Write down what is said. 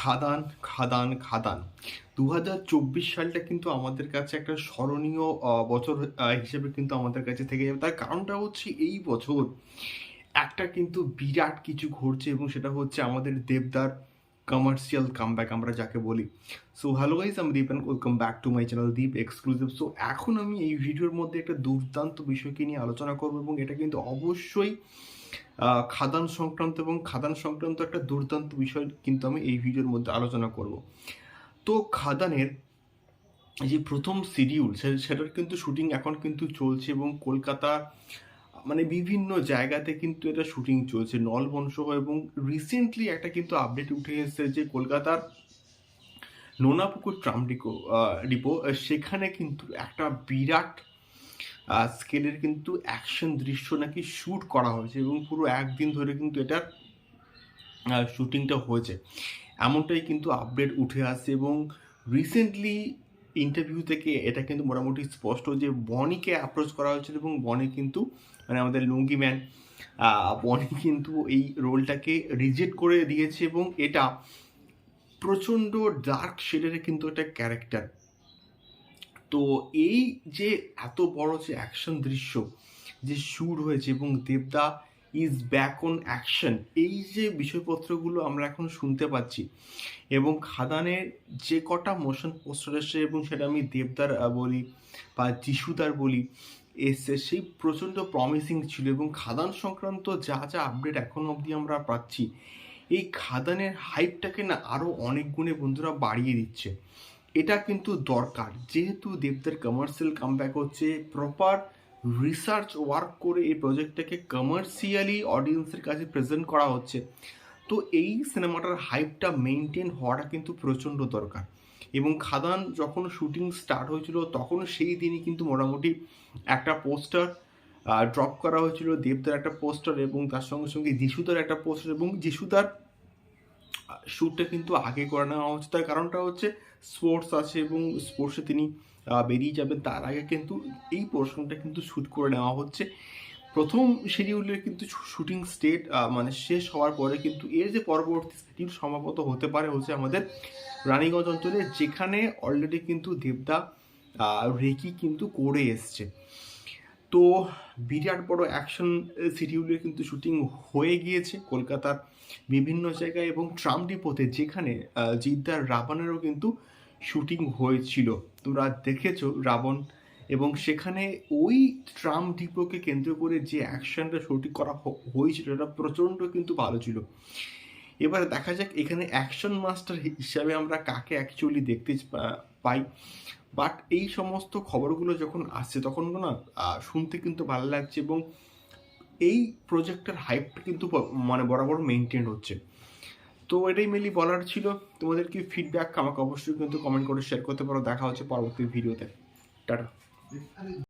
খাদান খাদান খাদান। দু হাজার চব্বিশ সালটা কিন্তু আমাদের কাছে একটা স্মরণীয় বছর হিসেবে কিন্তু আমাদের কাছে থেকে যাবে। তার কারণটা হচ্ছে এই বছর একটা কিন্তু বিরাট কিছু ঘটছে এবং সেটা হচ্ছে আমাদের দেবদার কমার্শিয়াল কামব্যাক আমরা যাকে বলি। সো হ্যালো গাইজ আমি Deep and welcome back to my channel Deep exclusive so এখন আমি এই ভিডিওর মধ্যে একটা দুর্দান্ত বিষয়কে নিয়ে আলোচনা করব এবং এটা কিন্তু অবশ্যই খাদান সংক্রান্ত এবং খাদান সংক্রান্ত একটা দুর্দান্ত বিষয় কিন্তু আমি এই ভিডিওর মধ্যে আলোচনা করব। তো খাদানের যে প্রথম শিডিউল সেটার কিন্তু শুটিং এখন কিন্তু চলছে এবং কলকাতা মানে বিভিন্ন জায়গাতে কিন্তু এটা শুটিং চলছে। নলবংশ এবং রিসেন্টলি একটা কিন্তু আপডেট উঠে এসেছে যে কলকাতার নোনাপুকুর ট্রাম ডিপো, সেখানে কিন্তু একটা বিরাট স্কেলের কিন্তু অ্যাকশন দৃশ্য নাকি শ্যুট করা হয়েছে এবং পুরো একদিন ধরে কিন্তু এটার শুটিংটা হয়েছে। এমনটাই কিন্তু আপডেট উঠে আসছে এবং রিসেন্টলি ইন্টারভিউ থেকে এটা কিন্তু মোটামুটি স্পষ্ট যে বনিকে অ্যাপ্রোচ করা হয়েছিল এবং বনি কিন্তু মানে আমাদের লুঙ্গি ম্যান বনি কিন্তু এই রোলটাকে রিজেক্ট করে দিয়েছে এবং এটা প্রচণ্ড ডার্ক শেডের কিন্তু একটা ক্যারেক্টার তো এই যে এত বড় যে অ্যাকশন দৃশ্য যে শুট হয়েছে এবং দেবদা ইজ ব্যাক অন অ্যাকশন এই যে বিষয়পত্রগুলো আমরা এখন শুনতে পাচ্ছি এবং খাদানের যে কটা মোশন পোস্টার এসছে এবং সেটা আমি দেবদার বলি বা যিশুদার বলি, এসছে, সেই প্রচণ্ড প্রমিসিং ছিল এবং খাদান সংক্রান্ত যা যা আপডেট এখন অবধি আমরা পাচ্ছি, এই খাদানের হাইপটাকে না আরও অনেক গুণে বন্ধুরা বাড়িয়ে দিচ্ছে। এটা কিন্তু দরকার। যেহেতু দেবদের কমার্শিয়াল কামব্যাক হচ্ছে প্রপার রিসার্চ ওয়ার্ক করে এই প্রজেক্টটাকে কমার্শিয়ালি অডিয়েন্সের কাছে প্রেজেন্ট করা হচ্ছে। তো এই সিনেমাটার হাইপটা মেনটেন হওয়াটা কিন্তু প্রচণ্ড দরকার। এবং খাদান যখন শুটিং স্টার্ট হয়েছিল, তখন সেই দিনই কিন্তু মোটামুটি একটা পোস্টার ড্রপ করা হয়েছিল, দেবদার একটা পোস্টার এবং তার সঙ্গে সঙ্গে যিশুদার একটা পোস্টার এবং যিশুদার শ্যুটটা কিন্তু আগে করে নেওয়া হচ্ছে তার কারণটা হচ্ছে স্পোর্টস আছে এবং স্পোর্টসে তিনি বেরিয়ে যাবেন। তার আগে কিন্তু এই পোর্শনটা কিন্তু শ্যুট করে নেওয়া হচ্ছে। প্রথম শিডিউলের কিন্তু শুটিং স্টেট মানে শেষ হওয়ার পরে কিন্তু এর যে পরবর্তী শিডিউল সম্ভবত হতে পারে হচ্ছে আমাদের রানীগঞ্জ অঞ্চলে, যেখানে অলরেডি কিন্তু দেবদা রেকি কিন্তু করে এসছে। তো বিরাট বড় অ্যাকশন শিডিউলের কিন্তু শুটিং হয়ে গিয়েছে কলকাতার বিভিন্ন জায়গায় এবং ট্রাম ডিপোতে যেখানে জিদ্দার রাবণেরও কিন্তু শুটিং হয়েছিল। তোমরা দেখেছ রাবণ এবং সেখানে ওই ট্রাম ডিপোকে কেন্দ্র করে যে অ্যাকশনটা শুটিং করা হয়েছিল এটা প্রচণ্ড কিন্তু ভালো ছিল। এবার দেখা যাক এখানে অ্যাকশন মাস্টার হিসাবে আমরা কাকে অ্যাকচুয়ালি দেখতে পাই। বাট এই সমস্ত খবরগুলো যখন আসছে, তখন না শুনতে কিন্তু ভালো লাগছে এবং এই প্রজেক্টের হাইপটা কিন্তু মানে বরাবর মেনটেন হচ্ছে। তো এটাই মেনলি বলার ছিল। তোমাদের কি ফিডব্যাক আমাকে অবশ্যই কিন্তু কমেন্ট করে শেয়ার করতে পারো। দেখা হচ্ছে পরবর্তী ভিডিওতে টাটা।